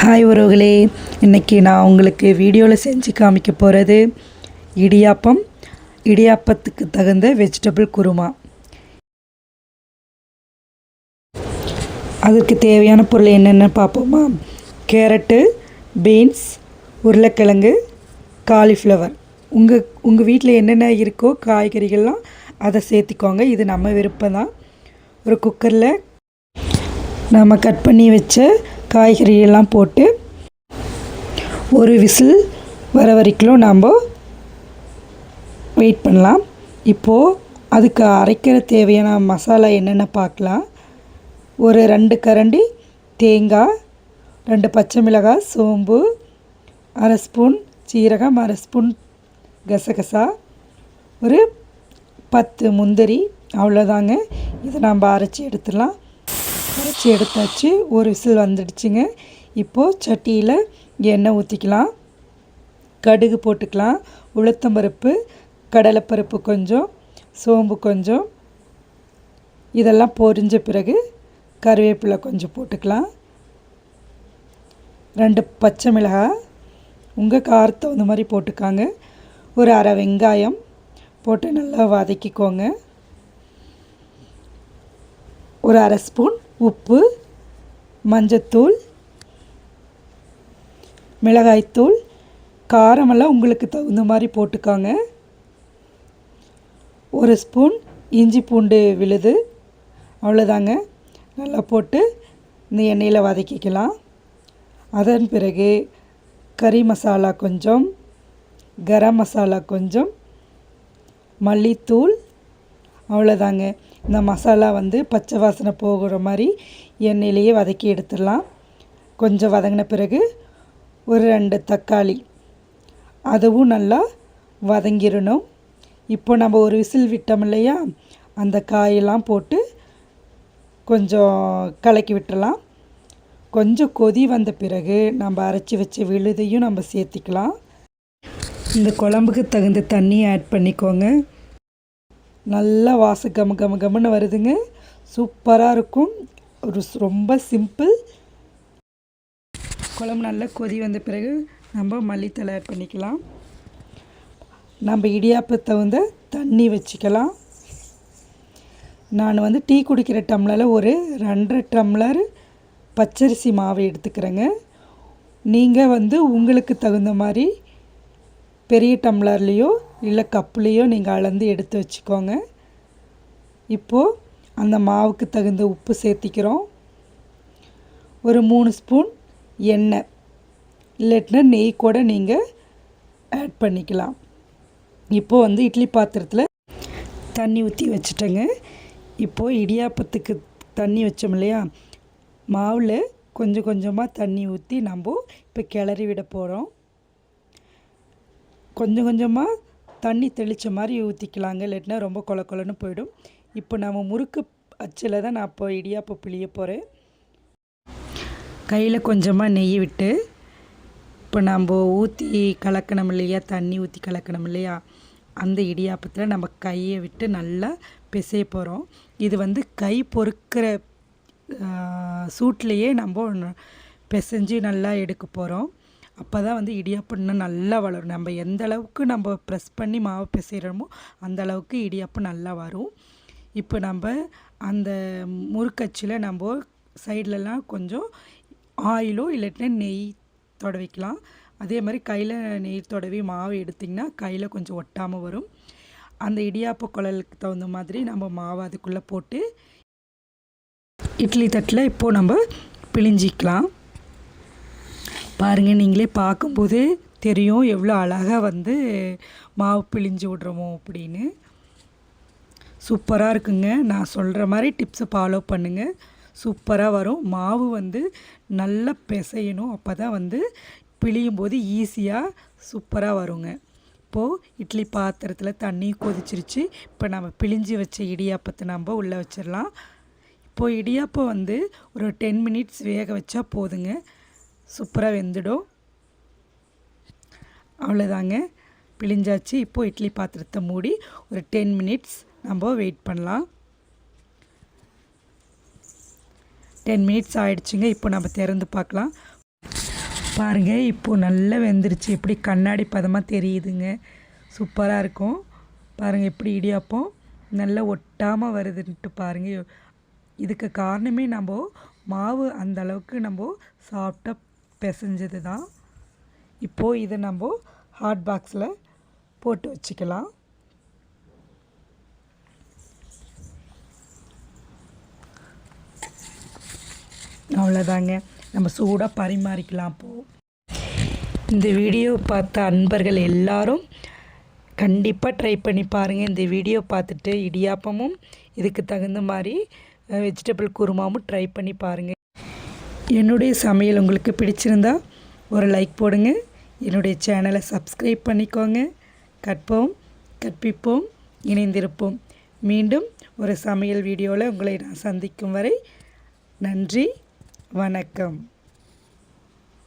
Hi உறவுகளே. இன்றைக்கி நான் உங்களுக்கு வீடியோவில் செஞ்சு காமிக்க போகிறது இடியாப்பம் இடியாப்பத்துக்கு தகுந்த வெஜிடபிள் குருமா. அதுக்கு தேவையான பொருள் என்னென்ன பார்ப்போமா? கேரட்டு பீன்ஸ் உருளைக்கிழங்கு காலிஃப்ளவர். உங்கள் உங்கள் வீட்டில் என்னென்ன இருக்கோ காய்கறிகள்லாம் அதை சேர்த்திக்கோங்க. இது நம்ம விருப்பம் தான் ஒரு குக்கரில் நம்ம கட் பண்ணி வச்ச காய்கறியெல்லாம் போட்டு ஒரு விசில் வர வரைக்கும் நாம் வெயிட் பண்ணலாம். இப்போது அதுக்கு அரைக்கிற தேவையான மசாலா என்னென்ன பார்க்கலாம். ஒரு ரெண்டு கரண்டி தேங்காய் ரெண்டு பச்சை மிளகாய் சோம்பு அரை ஸ்பூன் சீரகம் அரை ஸ்பூன் கசகசா ஒரு பத்து முந்திரி அவ்வளோதாங்க இதை நம்ம அரைச்சி எடுத்துடலாம். அரைச்சி எடுத்தாச்சு. ஒரு விசில் வந்துடுச்சுங்க. இப்போது சட்டியில் எண்ணெய் ஊற்றிக்கலாம் கடுகு போட்டுக்கலாம். உளுத்தம்பருப்பு கடலைப்பருப்பு கொஞ்சம் சோம்பு கொஞ்சம். இதெல்லாம் பொரிஞ்ச பிறகு கருவேப்பிலை கொஞ்சம் போட்டுக்கலாம். ரெண்டு பச்சை மிளகாய் உங்கள் காரத்தை தகுந்த மாதிரி போட்டுக்காங்க. ஒரு அரை வெங்காயம் போட்டு நல்லா வதக்கிக்கோங்க. ஒரு அரை ஸ்பூன் உப்பு மஞ்சத்தூள் மிளகாய்த்தூள் காரமெல்லாம் உங்களுக்கு தகுந்த மாதிரி போட்டுக்கோங்க. ஒரு ஸ்பூன் இஞ்சி பூண்டு விழுது அவ்வளோதாங்க. நல்லா போட்டு இந்த எண்ணெயில் வதக்கிக்கலாம். அதன் பிறகு கறி மசாலா கொஞ்சம் கரம் மசாலா கொஞ்சம் மல்லித்தூள் அவ்வளோதாங்க. இந்த மசாலா வந்து பச்சை வாசனை போகிற மாதிரி எண்ணெயிலேயே வதக்கி எடுத்துடலாம். கொஞ்சம் வதங்கின பிறகு ஒரு ரெண்டு தக்காளி. அதுவும் நல்லா வதங்கிடணும் இப்போ நம்ம ஒரு விசில் விட்டோம் இல்லையா? அந்த காயெல்லாம் போட்டு கொஞ்சம் கலக்கி விட்டுறலாம் கொஞ்சம் கொதி வந்த பிறகு நம்ம அரைச்சி வச்ச விழுதையும் நம்ம சேர்த்திக்கலாம். இந்த குழம்புக்கு தகுந்த தண்ணியை ஆட் பண்ணிக்கோங்க. நல்லா வாச கம கம கமன்னு வருதுங்க. சூப்பராக இருக்கும். ஒரு ரொம்ப சிம்பிள். குழம்பு நல்லா கொதி வந்த பிறகு நம்ம மல்லித்தலை ஆட் பண்ணிக்கலாம். நம்ம இடியாப்பத்தை தகுந்த தண்ணி வச்சுக்கலாம். நான் வந்து டீ குடிக்கிற டம்ளரில் ஒரு ரெண்டரை டம்ளர் பச்சரிசி மாவை எடுத்துக்கிறேங்க. நீங்கள் வந்து உங்களுக்கு தகுந்த மாதிரி பெரிய டம்ளர்லேயோ இல்லை கப்புலேயோ நீங்கள் அளந்து எடுத்து வச்சுக்கோங்க. இப்போது அந்த மாவுக்கு தகுந்த உப்பு சேர்த்திக்கிறோம். ஒரு மூணு ஸ்பூன் எண்ணெய். இல்லாட்டினா நெய் கூட நீங்கள் ஆட் பண்ணிக்கலாம். இப்போது வந்து இட்லி பாத்திரத்தில் தண்ணி ஊற்றி வச்சுட்டேங்க. இப்போது இடியாப்பத்துக்கு தண்ணி வச்சோம் இல்லையா? மாவில் கொஞ்சம் கொஞ்சமாக தண்ணி ஊற்றி நம்ம இப்போ கிளறி விட போகிறோம் கொஞ்சம் கொஞ்சமாக தண்ணி தெளித்த மாதிரி ஊற்றிக்கலாங்க இல்லாட்டினா ரொம்ப கொல கொலன்னு போயிடும். இப்போ நம்ம முறுக்கு அச்சில் தான் நான் இப்போ இடியாப்பம் பிழிய போகிறேன் கையில் கொஞ்சமாக நெய் விட்டு இப்போ நம்ம ஊற்றி கலக்கணும் இல்லையா? தண்ணி ஊற்றி கலக்கணும் இல்லையா? அந்த இடியாப்பத்தில் நம்ம கையை விட்டு நல்லா பிசைய போகிறோம் இது வந்து கை பொறுக்கிற சூட்லேயே நம்ம பிசைஞ்சு நல்லா எடுக்க போகிறோம் அப்போ தான் வந்து இடியாப்பம் இன்னும் நல்லா வளரும். நம்ம எந்த அளவுக்கு நம்ம ப்ரெஸ் பண்ணி மாவு பிசைகிறோமோ அந்த அளவுக்கு இடியாப்பம் நல்லா வரும். இப்போ நம்ம அந்த முறுக்கச்சியில் நம்ம சைட்லலாம் கொஞ்சம் ஆயிலோ இல்லாட்டினா நெய் தொடவிக்கலாம். அதே மாதிரி கையில் நெய் தொடவி மாவு எடுத்திங்கன்னா கையில் கொஞ்சம் ஒட்டாமல் வரும். அந்த இடியாப்ப குழலுக்கு தகுந்த மாதிரி நம்ம மாவு அதுக்குள்ளே போட்டு இட்லி தட்டில் இப்போது நம்ம பிழிஞ்சிக்கலாம். பாருங்கள் நீங்களே பார்க்கும்போது தெரியும் எவ்வளோ அழகாக வந்து மாவு பிழிஞ்சு விட்றோமோ அப்படின்னு. சூப்பராக இருக்குங்க. நான் சொல்கிற மாதிரி டிப்ஸை ஃபாலோ பண்ணுங்கள் சூப்பராக வரும். மாவு வந்து நல்லா பிசையணும். அப்போ தான் வந்து பிழியும் போது ஈஸியாக சூப்பராக வருங்க. இப்போது இட்லி பாத்திரத்தில் தண்ணி கொதிச்சிருச்சு. இப்போ நம்ம பிழிஞ்சு வச்ச இடியாப்பத்தை நம்ம உள்ளே வச்சிடலாம். இப்போது இடியாப்பம் வந்து ஒரு டென் மினிட்ஸ் வேக வச்சா போதுங்க. சூப்பராக வெந்துடும். அவ்வளோதாங்க பிழிஞ்சாச்சு. இப்போது இட்லி பாத்திரத்தை மூடி ஒரு டென் மினிட்ஸ் நம்ம வெயிட் பண்ணலாம். டென் மினிட்ஸ் ஆகிடுச்சுங்க இப்போ நம்ம திறந்து பார்க்கலாம். பாருங்கள் இப்போது நல்லா வெந்துருச்சு. எப்படி கண்ணாடி பதமாக தெரியுதுங்க. சூப்பராக இருக்கும். பாருங்கள் எப்படி இடியாப்பம் நல்லா ஒட்டாமல் வருதுன்ட்டு பாருங்கள் இதுக்கு காரணமே நம்ம மாவு அந்த அளவுக்கு நம்ம சாஃப்டாக பிசைஞ்சது தான் இப்போது இதை நம்ம ஹாட் பாக்ஸில் போட்டு வச்சுக்கலாம். அவ்வளோதாங்க நம்ம சூடாக பரிமாறிக்கலாம் அப்போது இந்த வீடியோ பார்த்த அன்பர்கள் எல்லாரும் கண்டிப்பாக ட்ரை பண்ணி பாருங்கள் இந்த வீடியோ பார்த்துட்டு இடியாப்பமும் இதுக்கு தகுந்த மாதிரி வெஜிடபிள் குருமாவும் ட்ரை பண்ணி பாருங்கள் என்னுடைய சமையல் உங்களுக்கு பிடிச்சிருந்தா ஒரு லைக் போடுங்க. என்னுடைய சேனலை சப்ஸ்கிரைப் பண்ணிக்கோங்க. கற்போம் கற்பிப்போம் இணைந்திருப்போம். மீண்டும் ஒரு சமையல் வீடியோவில் உங்களை நான் சந்திக்கும் வரை நன்றி வணக்கம்.